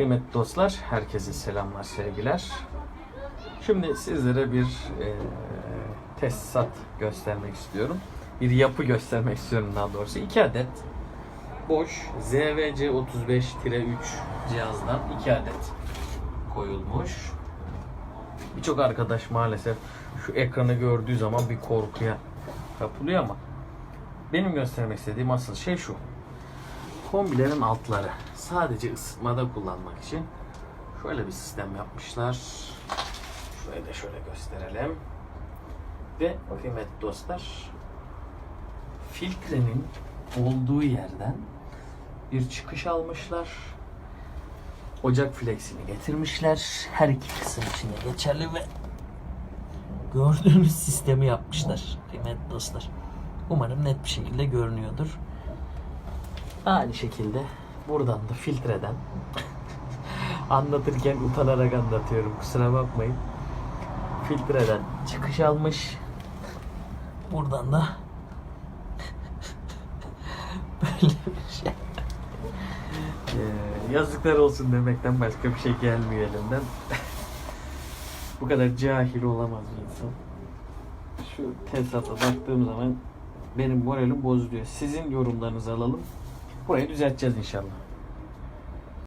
Kıymetli dostlar, herkese selamlar, sevgiler. Şimdi sizlere bir e, tesisat göstermek istiyorum. Bir yapı göstermek istiyorum daha doğrusu. İki adet boş ZVC35-3 cihazdan iki adet koyulmuş. Birçok arkadaş maalesef şu ekranı gördüğü zaman bir korkuya kapılıyor ama benim göstermek istediğim asıl şey şu. Kombilerin altları sadece ısıtmada kullanmak için şöyle bir sistem yapmışlar. Şurayı da şöyle gösterelim. Ve kıymetli dostlar filtrenin olduğu yerden bir çıkış almışlar. Ocak flexini getirmişler. Her iki kısım içinde geçerli ve gördüğünüz sistemi yapmışlar kıymetli dostlar. Umarım net bir şekilde görünüyordur. Aynı şekilde buradan da filtreden anlatırken utanarak anlatıyorum kusura bakmayın. Filtreden çıkış almış. Buradan da böyle bir şey. Ee, yazıklar olsun demekten başka bir şey gelmiyor elimden. Bu kadar cahil olamaz bir insan. Şu tesisata baktığım zaman benim moralim bozuluyor. Sizin yorumlarınızı alalım. Burayı düzelteceğiz inşallah.